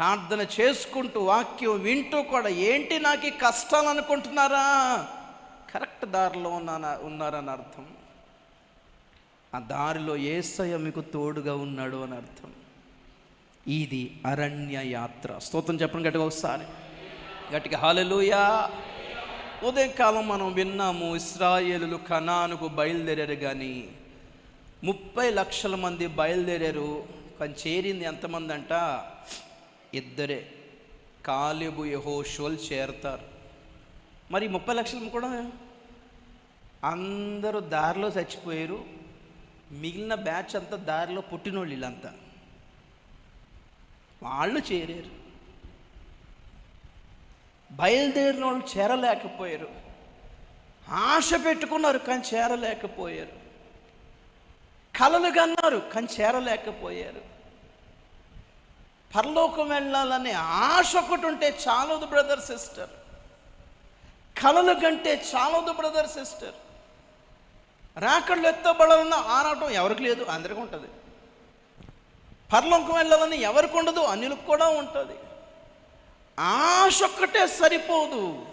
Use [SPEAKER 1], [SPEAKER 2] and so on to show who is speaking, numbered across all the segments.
[SPEAKER 1] ప్రార్థన చేసుకుంటూ వాక్యం వింటూ కూడా ఏంటి నాకు ఈ కష్టాలు అనుకుంటున్నారా? కరెక్ట్ దారిలో ఉన్నానా ఉన్నారని అర్థం. ఆ దారిలో ఏసయ్య మీకు తోడుగా ఉన్నాడు అని అర్థం. ఇది అరణ్య యాత్ర. స్తోత్రం చెప్పండి గట్టిగా ఒకసారి. గట్టిగా హాలెలూయా ఉదయకాలం మనం విన్నాము ఇస్రాయేలు కనానుకు బయలుదేరారు కానీ ముప్పై లక్షల మంది బయలుదేరారు. కానీ చేరింది ఎంతమంది అంట? ఇద్దరే. కాలిబు యహోషోల్ చేరతారు. మరి ముప్పై లక్షలు కూడా అందరూ దారిలో చచ్చిపోయారు. మిగిలిన బ్యాచ్ అంతా దారిలో పుట్టినోళ్ళు వీళ్ళంతా. వాళ్ళు చేరారు. బయలుదేరిన వాళ్ళు చేరలేకపోయారు. ఆశ పెట్టుకున్నారు కానీ చేరలేకపోయారు. కలలు కన్నారు కానీ చేరలేకపోయారు. పరలోకం వెళ్ళాలనే ఆశ ఒకటి ఉంటే చాలదు బ్రదర్ సిస్టర్. కలలు కంటే చాలదు బ్రదర్ సిస్టర్. రాకళ్ళు ఎత్తబడాలన్న ఆరాటం ఎవరికి లేదు అందరికీ ఉంటుంది. పరలోకం వెళ్ళాలని ఎవరికి ఉండదు అన్యులకు కూడా ఉంటుంది. ఆశ ఒక్కటే సరిపోదు.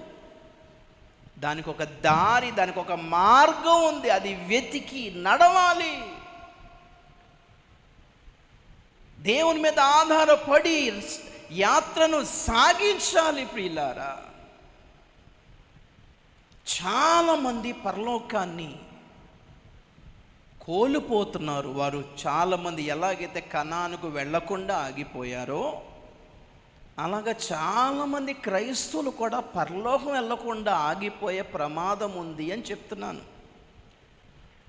[SPEAKER 1] దానికి ఒక దారి దానికి ఒక మార్గం ఉంది అది వెతికి నడవాలి. దేవుని మీద ఆధారపడి యాత్రను సాగించాలి ప్రియులారా. చాలామంది పరలోకాన్ని కోల్పోతున్నారు. వారు చాలామంది ఎలాగైతే కణానికి వెళ్ళకుండా ఆగిపోయారో అలాగా చాలామంది క్రైస్తవులు కూడా పరలోకం వెళ్ళకుండా ఆగిపోయే ప్రమాదం ఉంది అని చెప్తున్నాను.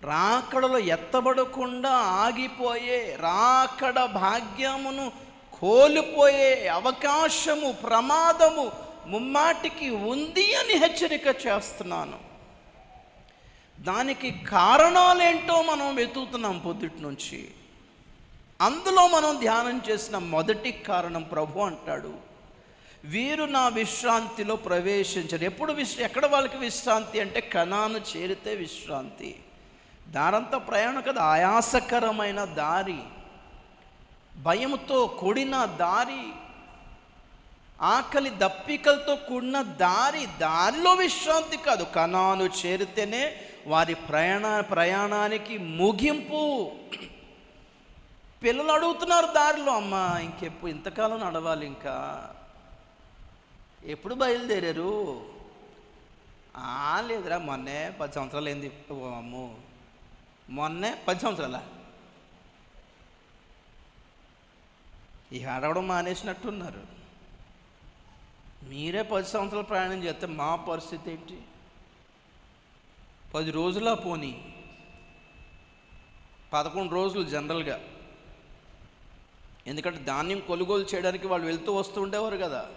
[SPEAKER 1] రాకడలో ఎత్తబడకుండా ఆగిపోయే రాకడ భాగ్యమును కోల్పోయే అవకాశము ప్రమాదము ముమ్మాటికి ఉంది అని హెచ్చరిక చేస్తున్నాను. దానికి కారణాలేంటో మనం వెతుకుతున్నాం పొద్దుటి నుంచి. అందులో మనం ధ్యానం చేసిన మొదటి కారణం ప్రభు అంటాడు. వీరు నా విశ్రాంతిలో ప్రవేశించరు. ఎప్పుడు విశ్ర ఎక్కడ వాళ్ళకి విశ్రాంతి అంటే కణాను చేరితే విశ్రాంతి. దారంతా ప్రయాణం కదా. ఆయాసకరమైన దారి. భయంతో కూడిన దారి. ఆకలి దప్పికలతో కూడిన దారి. దారిలో విశ్రాంతి కాదు. కణాను చేరితేనే వారి ప్రయాణ ప్రయాణానికి ముగింపు. పిల్లలు అడుగుతున్నారు దారిలో అమ్మ ఇంకెప్పుడు ఇంతకాలం నడవాలి ఇంకా. ఎప్పుడు బయలుదేరారు? "ఆ, లేదురా మొన్నే పది సంవత్సరాలు ఏంది అమ్మో మొన్నే పది సంవత్సరాల? ఇక అడగడం మానేసినట్టున్నారు. మీరే పది సంవత్సరాలు ప్రయాణం చేస్తే మా పరిస్థితి ఏంటి? పది రోజుల పోనీ. పదకొండు రోజులు జనరల్గా. ఎందుకంటే ధాన్యం కొనుగోలు చేయడానికి వాళ్ళు వెళ్తూ వస్తూ ఉండేవారు కదా.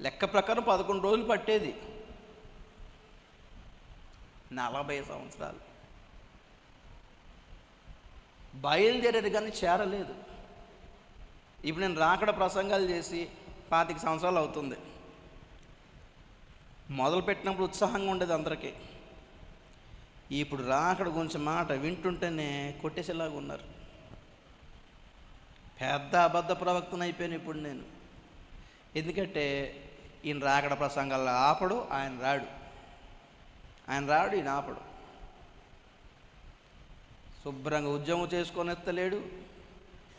[SPEAKER 1] లెక్క ప్రకారం పదకొండు రోజులు పట్టేది. నలభై సంవత్సరాలు. బయలుదేరేది కానీ చేరలేదు. ఇప్పుడు నేను రాకడ ప్రసంగాలు చేసి పాతిక సంవత్సరాలు అవుతుంది. మొదలుపెట్టినప్పుడు ఉత్సాహంగా ఉండేది అందరికీ. ఇప్పుడు రాకడ గురించి మాట వింటుంటేనే కొట్టేసేలాగా ఉన్నారు. పెద్ద అబద్ధ ప్రవక్తను అయిపోయాను ఇప్పుడు నేను. ఎందుకంటే ఈయన రాకడ ప్రసంగాల్లో ఆపడు ఆయన రాడు. ఆయన రాడు ఈయన ఆపడు. శుభ్రంగా ఉద్యమం చేసుకొని ఎత్తలేడు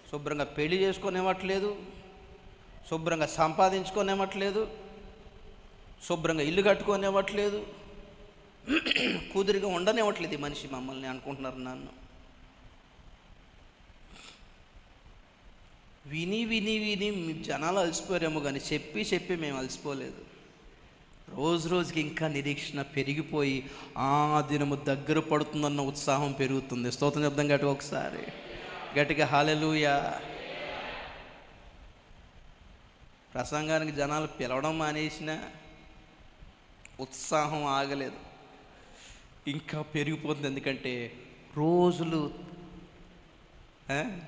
[SPEAKER 1] శుభ్రంగా పెళ్ళి చేసుకొనివ్వట్లేదు శుభ్రంగా సంపాదించుకొనివ్వట్లేదు శుభ్రంగా ఇల్లు కట్టుకొనివ్వట్లేదు కూదురిగా ఉండనివ్వట్లేదు ఈ మనిషి మమ్మల్ని అనుకుంటున్నారు నన్ను. విని విని విని జనాలు అలసిపోయారేమో కానీ చెప్పి చెప్పి మేము అలసిపోలేదు. రోజు రోజుకి ఇంకా నిరీక్షణ పెరిగిపోయి ఆ దినము దగ్గర పడుతుందన్న ఉత్సాహం పెరుగుతుంది. స్తోత్రం చెప్దాం గట్టిగా ఒకసారి. గట్టిగా హాలెలూయా ప్రసంగానికి జనాలు పిలవడం మానేసిన ఉత్సాహం ఆగలేదు. ఇంకా పెరిగిపోతుంది ఎందుకంటే రోజులు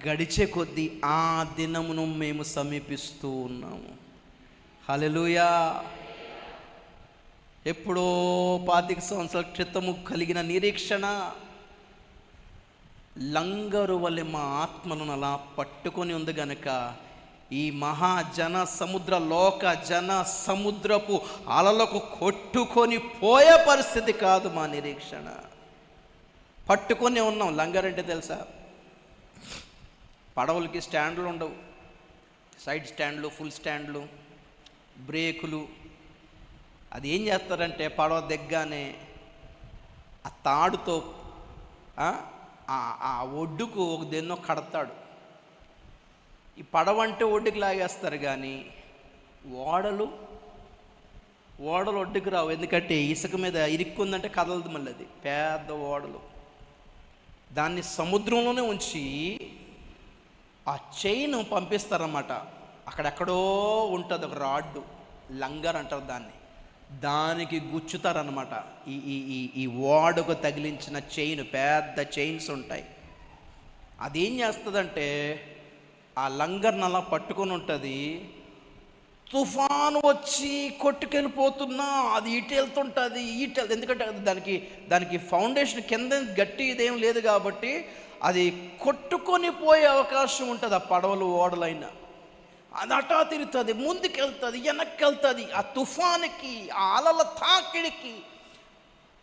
[SPEAKER 1] గడిచే కొద్దీ ఆ దినమును మేము సమీపిస్తూ ఉన్నాము. హలెలుయా ఎప్పుడో పాతిక సంవత్సరాల క్రితము కలిగిన నిరీక్షణ. లంగరు వలె మా ఆత్మను అలా పట్టుకొని ఉంది గనక ఈ మహాజన సముద్ర లోక జన సముద్రపు అలలకు కొట్టుకొని పోయే పరిస్థితి కాదు మా నిరీక్షణ. పట్టుకొని ఉన్నాం లంగర్ అంటే తెలుసా? పడవలకి స్టాండ్లు ఉండవు. సైడ్ స్టాండ్లు ఫుల్ స్టాండ్లు బ్రేకులు అది ఏం చేస్తారంటే పడవ దగ్గగానే ఆ తాడుతో ఆ, ఆ- ఆ ఒడ్డుకు ఒక దేన్నో కడతాడు. ఈ పడవ అంటే ఒడ్డుకు లాగేస్తారు కానీ ఓడలు ఓడలు ఒడ్డుకు రావు. ఎందుకంటే ఇసుక మీద ఇరుక్కుందంటే కదలదు మళ్ళీ అది. పెద్ద ఓడలు. దాన్ని సముద్రంలోనే ఉంచి ఆ చైన్ పంపిస్తారన్నమాట. అక్కడెక్కడో ఉంటుంది ఒక రాడ్డు. లంగర్ అంటారు దాన్ని. దానికి గుచ్చుతారనమాట ఈ ఈ ఈ ఈ ఓడకు తగిలించిన చైన్ పెద్ద చైన్స్ ఉంటాయి. అదేం చేస్తుందంటే ఆ లంగర్ని అలా పట్టుకొని ఉంటుంది. తుఫాను వచ్చి కొట్టుకెళ్ళిపోతున్నా అది ఇటు వెళ్తుంటుంది ఇటు ఎందుకంటే దానికి దానికి ఫౌండేషన్ కింద గట్టి ఇదేం లేదు కాబట్టి అది కొట్టుకొని పోయే అవకాశం ఉంటుంది ఆ పడవలు ఓడలైనా. అది అటా తిరుగుతుంది ముందుకెళ్తుంది వెనక్కి వెళ్తుంది ఆ తుఫానికి ఆ అలల తాకిడికి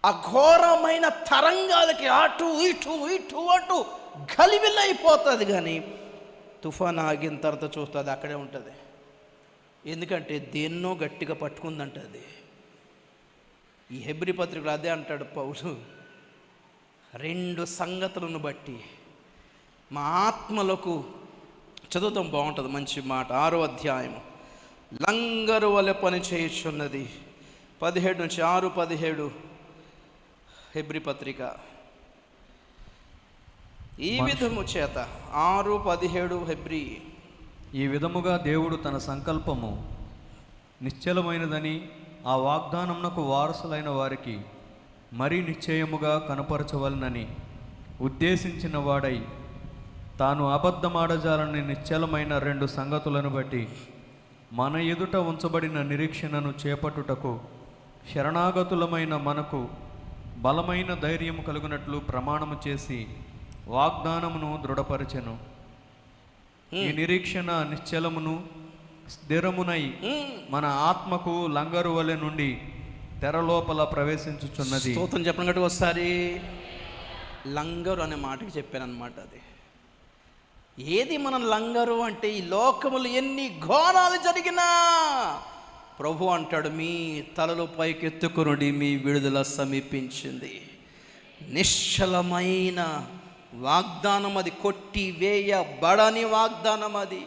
[SPEAKER 1] ఆ ఘోరమైన తరంగాలకి అటు ఇటు ఇటు అటు గలివిలైపోతుంది కానీ తుఫాన్ ఆగిన తర్వాత చూస్తుంది అక్కడే ఉంటుంది. ఎందుకంటే దేన్నో గట్టిగా పట్టుకుందంటది. ఈ హెబ్రి పత్రికలు అదే అంటాడు పౌలు. రెండు సంగతులను బట్టి మా ఆత్మలకు చదువుతాం బాగుంటుంది మంచి మాట. ఆరో అధ్యాయం లంగరు వలె పని చేయుచున్నది. పదిహేడు నుంచి ఆరు పదిహేడు. హెబ్రి పత్రిక. ఈ విధము చేత ఆరు పదిహేడు హెబ్రి.
[SPEAKER 2] ఈ విధముగా దేవుడు తన సంకల్పము నిశ్చలమైనదని ఆ వాగ్దానమునకు వారసులైన వారికి మరీ నిశ్చయముగా కనపరచవలనని ఉద్దేశించిన వాడై తాను అబద్ధమాడజాలని నిశ్చలమైన రెండు సంగతులను బట్టి మన ఎదుట ఉంచబడిన నిరీక్షణను చేపట్టుటకు శరణాగతులమైన మనకు బలమైన ధైర్యము కలుగునట్లు ప్రమాణము చేసి వాగ్దానమును దృఢపరచెను. ఈ నిరీక్షణ నిశ్చలమును స్థిరమునై మన ఆత్మకు లంగరు వలె నుండి తెర లోపల ప్రవేశించుచున్నది.
[SPEAKER 1] స్తోత్రం చెప్పిన గట్టి ఒకసారి. లంగరు అనే మాటకి చెప్పాను అనమాట అది. ఏది మనం లంగరు అంటే ఈ లోకములు ఎన్ని ఘోరాలు జరిగినా ప్రభు అంటాడు మీ తలలు పైకెత్తుకునుడి మీ విడుదల సమీపించింది. నిశ్చలమైన వాగ్దానం అది కొట్టి వేయబడని వాగ్దానం అది